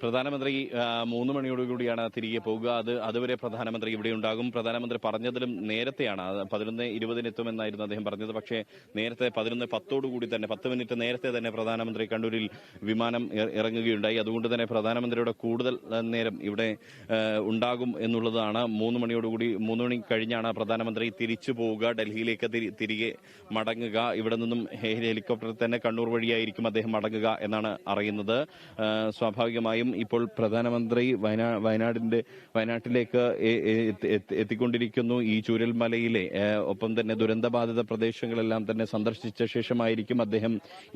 പ്രധാനമന്ത്രി മൂന്ന് മണിയോടുകൂടിയാണ് തിരികെ പോകുക. അത് അതുവരെ പ്രധാനമന്ത്രി ഇവിടെ ഉണ്ടാകും. പ്രധാനമന്ത്രി പറഞ്ഞതിലും നേരത്തെയാണ്. പതിനൊന്ന് ഇരുപതിന് എത്തുമെന്നായിരുന്നു അദ്ദേഹം പറഞ്ഞത്. പക്ഷേ നേരത്തെ പതിനൊന്ന് പത്തോടുകൂടി തന്നെ പത്ത് മിനിറ്റ് നേരത്തെ തന്നെ പ്രധാനമന്ത്രി കണ്ണൂരിൽ വിമാനം ഇറങ്ങുകയുണ്ടായി. അതുകൊണ്ട് തന്നെ പ്രധാനമന്ത്രിയുടെ കൂടുതൽ നേരം ഇവിടെ ഉണ്ടാകും എന്നുള്ളതാണ് മൂന്ന് മണിയോടുകൂടി മൂന്ന് മണി കഴിഞ്ഞാണ് പ്രധാനമന്ത്രി തിരിച്ചു പോവുക. ഡൽഹിയിലേക്ക് തിരികെ മടങ്ങുക. ഇവിടെ നിന്നും ഹെലികോപ്റ്ററിൽ തന്നെ കണ്ണൂർ വഴിയായിരിക്കും അദ്ദേഹം മടങ്ങുക എന്നാണ് അറിയുന്നത്. സ്വാഭാവികമായും ഇപ്പോൾ പ്രധാനമന്ത്രി വയനാ വയനാടിന്റെ വയനാട്ടിലേക്ക് എത്തിക്കൊണ്ടിരിക്കുന്നു. ഈ ചൂരൽമലയിലെ ഒപ്പം തന്നെ ദുരന്തബാധിത പ്രദേശങ്ങളെല്ലാം തന്നെ സന്ദർശിച്ച ശേഷമായിരിക്കും അദ്ദേഹം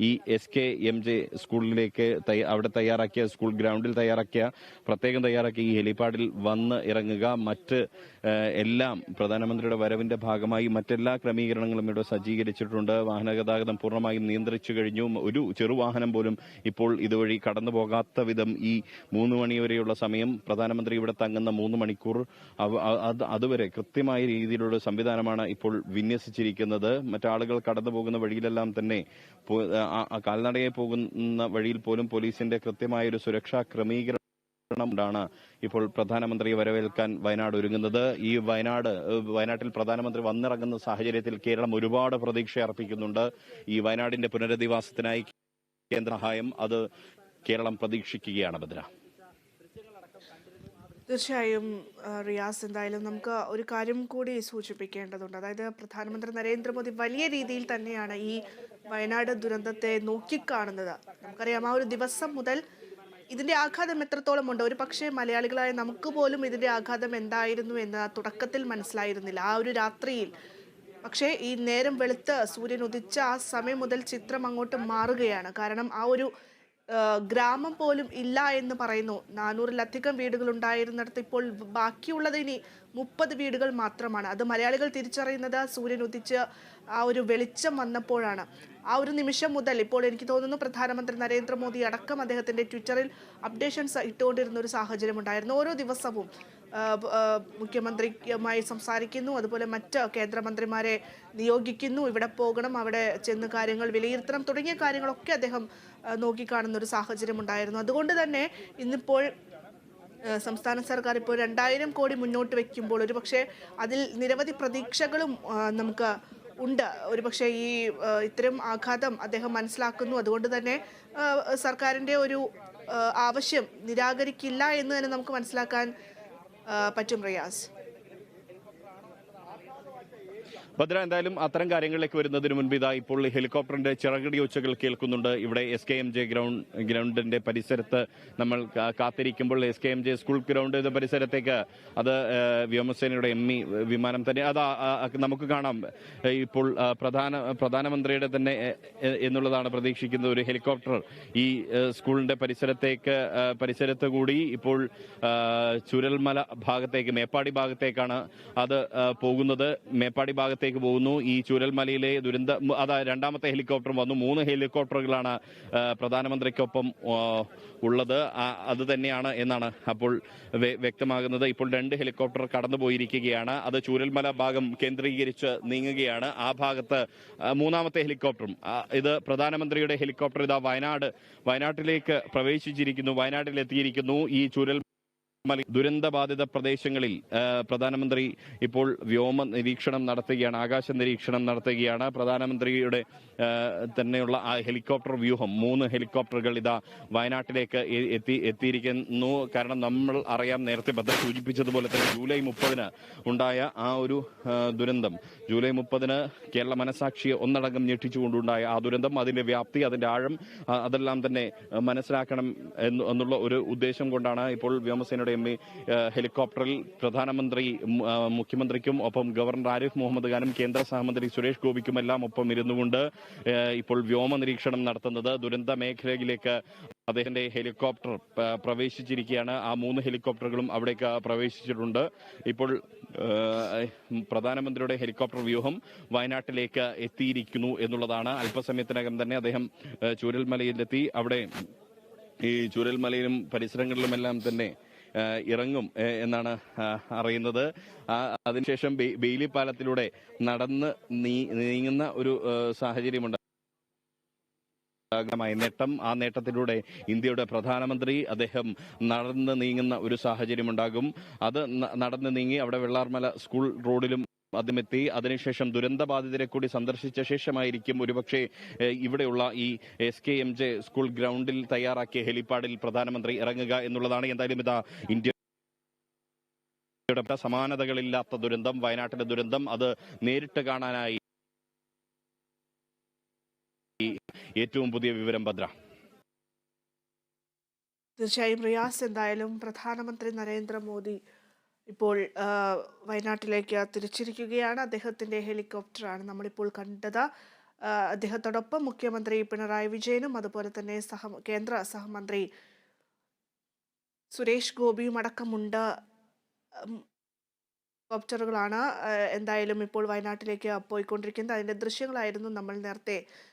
ഈ എസ് കെ എം ജെ സ്കൂളിലേക്ക് അവിടെ തയ്യാറാക്കിയ സ്കൂൾ ഗ്രൗണ്ടിൽ തയ്യാറാക്കിയ പ്രത്യേകം തയ്യാറാക്കിയ ഈ ഹെലിപാഡിൽ വന്ന് ഇറങ്ങുക. മറ്റ് എല്ലാം പ്രധാനമന്ത്രിയുടെ വരവിന്റെ ഭാഗമായി മറ്റെല്ലാ ക്രമീകരണങ്ങളും ഇവിടെ സജ്ജീകരിച്ചിട്ടുണ്ട്. വാഹന ഗതാഗതം പൂർണമായും നിയന്ത്രിച്ചു കഴിഞ്ഞു. ഒരു ചെറുവാഹനം പോലും ഇപ്പോൾ ഇതുവഴി കടന്നു പോകാത്ത വിധം ഈ മൂന്ന് മണി വരെയുള്ള സമയം പ്രധാനമന്ത്രി ഇവിടെ തങ്ങുന്ന മൂന്ന് മണിക്കൂർ അതുവരെ കൃത്യമായ രീതിയിലുള്ള സംവിധാനമാണ് ഇപ്പോൾ വിന്യസിച്ചിരിക്കുന്നത്. മറ്റാളുകൾ കടന്നു പോകുന്ന വഴിയിലെല്ലാം തന്നെ കാൽനടയെ പോകുന്ന വഴിയിൽ പോലും പോലീസിന്റെ കൃത്യമായ ഒരു സുരക്ഷാ ക്രമീകരണം ാണ് ഇപ്പോൾ പ്രധാനമന്ത്രിയെ വരവേൽക്കാൻ വയനാട് ഒരുങ്ങുന്നത്. ഈ വയനാട് വയനാട്ടിൽ പ്രധാനമന്ത്രി വന്നിറങ്ങുന്ന സാഹചര്യത്തിൽ കേരളം ഒരുപാട് പ്രതീക്ഷ അർപ്പിക്കുന്നുണ്ട് ഈ വയനാടിന്റെ പുനരധിവാസത്തിനായി കേന്ദ്ര സഹായം അത് കേരളം പ്രതീക്ഷിക്കുകയാണ് ഭദ്ര. തീർച്ചയായും റിയാസ് എന്തായാലും നമുക്ക് ഒരു കാര്യം കൂടി സൂചിപ്പിക്കേണ്ടതുണ്ട്. അതായത് പ്രധാനമന്ത്രി നരേന്ദ്രമോദി വലിയ രീതിയിൽ തന്നെയാണ് ഈ വയനാട് ദുരന്തത്തെ നോക്കിക്കാണുന്നത്. നമുക്കറിയാം ആ ഒരു ദിവസം മുതൽ ഇതിന്റെ ആഘാതം എത്രത്തോളം ഉണ്ട്? ഒരു പക്ഷേ മലയാളികളായ നമുക്ക് പോലും ഇതിന്റെ ആഘാതം എന്തായിരുന്നു എന്ന് തുടക്കത്തിൽ മനസ്സിലായിരുന്നില്ല. ആ ഒരു രാത്രിയിൽ. പക്ഷേ ഈ നേരം വെളുത്ത് സൂര്യൻ ഉദിച്ച ആ സമയം മുതൽ ചിത്രം അങ്ങോട്ട് മാറുകയാണ്. കാരണം ആ ഒരു ഗ്രാമം പോലും ഇല്ല എന്ന് പറയുന്നു. നാനൂറിലധികം വീടുകൾ ഉണ്ടായിരുന്നിടത്ത് ഇപ്പോൾ ബാക്കിയുള്ളത് ഇനി മുപ്പത് വീടുകൾ മാത്രമാണ്. അത് മലയാളികൾ തിരിച്ചറിയുന്നത് സൂര്യൻ ഉദിച്ച് ആ ഒരു വെളിച്ചം വന്നപ്പോഴാണ്. ആ ഒരു നിമിഷം മുതൽ ഇപ്പോൾ എനിക്ക് തോന്നുന്നു പ്രധാനമന്ത്രി നരേന്ദ്രമോദി അടക്കം അദ്ദേഹത്തിന്റെ ട്വിറ്ററിൽ അപ്ഡേഷൻസ് ഇട്ടുകൊണ്ടിരുന്ന ഒരു സാഹചര്യം ഉണ്ടായിരുന്നു. ഓരോ ദിവസവും മുഖ്യമന്ത്രിയുമായി സംസാരിക്കുന്നു. അതുപോലെ മറ്റ് കേന്ദ്രമന്ത്രിമാരെ നിയോഗിക്കുന്നു. ഇവിടെ പോകണം അവിടെ ചെന്ന് കാര്യങ്ങൾ വിലയിരുത്തണം തുടങ്ങിയ കാര്യങ്ങളൊക്കെ അദ്ദേഹം നോക്കിക്കാണുന്ന ഒരു സാഹചര്യം ഉണ്ടായിരുന്നു അതുകൊണ്ട് തന്നെ ഇന്നിപ്പോൾ സംസ്ഥാന സർക്കാർ ഇപ്പോൾ രണ്ടായിരം കോടി മുന്നോട്ട് വയ്ക്കുമ്പോൾ ഒരു പക്ഷേ അതിൽ നിരവധി പ്രതീക്ഷകളും നമുക്ക് ഉണ്ട്. ഒരുപക്ഷെ ഈ ഇത്തരം ആഘാതം അദ്ദേഹം മനസ്സിലാക്കുന്നു. അതുകൊണ്ട് തന്നെ സർക്കാരിന്റെ ഒരു ആവശ്യം നിരാകരിക്കില്ല എന്ന് തന്നെ നമുക്ക് മനസ്സിലാക്കാൻ പറ്റും റിയാസ് ഭദ്ര എന്തായാലും അത്തരം കാര്യങ്ങളിലേക്ക് വരുന്നതിന് മുൻപ് ഇതാ ഇപ്പോൾ ഹെലികോപ്റ്ററിന്റെ ചിറകടി ഒച്ചകൾ കേൾക്കുന്നുണ്ട്. ഇവിടെ S K M J ground ഗ്രൗണ്ടിന്റെ പരിസരത്ത് നമ്മൾ കാത്തിരിക്കുമ്പോൾ S K M J school ground പരിസരത്തേക്ക് അത് വ്യോമസേനയുടെ എം ഇ വിമാനം തന്നെ അത് നമുക്ക് കാണാം. ഇപ്പോൾ പ്രധാന പ്രധാനമന്ത്രിയുടെ തന്നെ എന്നുള്ളതാണ് പ്രതീക്ഷിക്കുന്ന ഒരു ഹെലികോപ്റ്റർ ഈ സ്കൂളിന്റെ പരിസരത്തേക്ക് പരിസരത്ത് കൂടി ഇപ്പോൾ ചുരൽമല ഭാഗത്തേക്ക് മേപ്പാടി ഭാഗത്തേക്കാണ് അത് പോകുന്നത്. മേപ്പാടി ഭാഗത്തേക്ക് പോകുന്നു. ഈ ചൂരൽമലയിലെ ദുരന്ത അതായത് അതാ രണ്ടാമത്തെ ഹെലികോപ്റ്റർ വന്നു. മൂന്ന് ഹെലികോപ്റ്ററുകളാണ് പ്രധാനമന്ത്രിക്കൊപ്പം ഉള്ളത്. അത് തന്നെയാണ് എന്നാണ് അപ്പോൾ വ്യ- വ്യക്തമാകുന്നത്. ഇപ്പോൾ രണ്ട് ഹെലികോപ്റ്റർ കടന്നുപോയിരിക്കുകയാണ്. അത് ചൂരൽമല ഭാഗം കേന്ദ്രീകരിച്ച് നീങ്ങുകയാണ്. ആ ഭാഗത്ത് മൂന്നാമത്തെ ഹെലികോപ്റ്ററും ഇത് പ്രധാനമന്ത്രിയുടെ ഹെലികോപ്റ്റർ ഇതാ വയനാട് വയനാട്ടിലേക്ക് പ്രവേശിച്ചിരിക്കുന്നു വയനാട്ടിൽ എത്തിയിരിക്കുന്നു ഈ ചുരൽ ദുരന്തബാധിത പ്രദേശങ്ങളിൽ പ്രധാനമന്ത്രി ഇപ്പോൾ വ്യോമ നിരീക്ഷണം നടത്തുകയാണ് ആകാശ നിരീക്ഷണം നടത്തുകയാണ്. പ്രധാനമന്ത്രിയുടെ തന്നെയുള്ള ആ ഹെലികോപ്റ്റർ വ്യൂഹം മൂന്ന് ഹെലികോപ്റ്ററുകൾ ഇതാ വയനാട്ടിലേക്ക് എത്തി എത്തിയിരിക്കുന്നു. കാരണം നമ്മൾ അറിയാം നേരത്തെ ഭദ്ര സൂചിപ്പിച്ചതുപോലെ തന്നെ ജൂലൈ മുപ്പതിന് ഉണ്ടായ ആ ഒരു ദുരന്തം. ജൂലൈ മുപ്പതിന് കേരള മനസാക്ഷിയെ ഒന്നടങ്കം ഞെട്ടിച്ചുകൊണ്ടുണ്ടായ ആ ദുരന്തം അതിന്റെ വ്യാപ്തി അതിന്റെ ആഴം അതെല്ലാം തന്നെ മനസ്സിലാക്കണം എന്നുള്ള ഒരു ഉദ്ദേശം കൊണ്ടാണ് ഇപ്പോൾ വ്യോമസേനയുടെ ഇ ഹെലികോപ്റ്ററിൽ പ്രധാനമന്ത്രി മുഖ്യമന്ത്രിക്കും ഒപ്പം ഗവർണർ ആരിഫ് മുഹമ്മദ് ഖാനും കേന്ദ്ര സഹമന്ത്രി സുരേഷ് ഗോപിക്കുമെല്ലാം ഒപ്പം ഇരുന്നുകൊണ്ട് ഇപ്പോൾ വ്യോമ നിരീക്ഷണം നടത്തുന്നത് ദുരന്ത മേഖലയിലേക്ക് അദ്ദേഹത്തിന്റെ ഹെലികോപ്റ്റർ പ്രവേശിച്ചിരിക്കുകയാണ്. ആ മൂന്ന് ഹെലികോപ്റ്ററുകളും അവിടേക്ക് പ്രവേശിച്ചിട്ടുണ്ട്. ഇപ്പോൾ പ്രധാനമന്ത്രിയുടെ ഹെലികോപ്റ്റർ വ്യൂഹം വയനാട്ടിലേക്ക് എത്തിയിരിക്കുന്നു എന്നുള്ളതാണ്. അല്പസമയത്തിനകം തന്നെ അദ്ദേഹം ചൂരൽമലയിലെത്തി. അവിടെ ഈ ചൂരൽമലയിലും പരിസരങ്ങളിലുമെല്ലാം തന്നെ ഇറങ്ങും എന്നാണ് അറിയുന്നത്. അതിനുശേഷം ബെയിലി പാലത്തിലൂടെ നടന്ന് നീങ്ങുന്ന ഒരു സാഹചര്യമുണ്ട്. നേട്ടം. ആ നേട്ടത്തിലൂടെ ഇന്ത്യയുടെ പ്രധാനമന്ത്രി അദ്ദേഹം നടന്ന് നീങ്ങുന്ന ഒരു സാഹചര്യമുണ്ടാകും. അത് നടന്ന് നീങ്ങി അവിടെ വെള്ളാർമല സ്കൂൾ റോഡിലും അതുമെത്തി അതിനുശേഷം ദുരന്തബാധിതരെ കൂടി സന്ദർശിച്ച ശേഷമായിരിക്കും ഒരുപക്ഷെ ഇവിടെയുള്ള ഈ S K M J school ഗ്രൗണ്ടിൽ തയ്യാറാക്കിയ ഹെലിപ്പാഡിൽ പ്രധാനമന്ത്രി ഇറങ്ങുക എന്നുള്ളതാണ് എന്തായാലും ഇതാ ഇന്ത്യ സമാനതകളില്ലാത്ത ദുരന്തം വയനാട്ടിലെ ദുരന്തം. അത് നേരിട്ട് കാണാനായി ഏറ്റവും പുതിയ വിവരം ഭദ്ര. തീർച്ചയായും റിയാസ് എന്തായാലും പ്രധാനമന്ത്രി നരേന്ദ്രമോദി ഇപ്പോൾ വയനാട്ടിലേക്ക് തിരിച്ചിരിക്കുകയാണ്. അദ്ദേഹത്തിന്റെ ഹെലികോപ്റ്ററാണ് നമ്മളിപ്പോൾ കണ്ടത്. അദ്ദേഹത്തോടൊപ്പം മുഖ്യമന്ത്രി പിണറായി വിജയനും അതുപോലെ തന്നെ സഹ കേന്ദ്ര സഹമന്ത്രി സുരേഷ് ഗോപിയും അടക്കമുണ്ട്. ഹെലികോപ്റ്ററുകളാണ് എന്തായാലും ഇപ്പോൾ വയനാട്ടിലേക്ക് പോയിക്കൊണ്ടിരിക്കുന്നത്. അതിന്റെ ദൃശ്യങ്ങളായിരുന്നു നമ്മൾ നേരത്തെ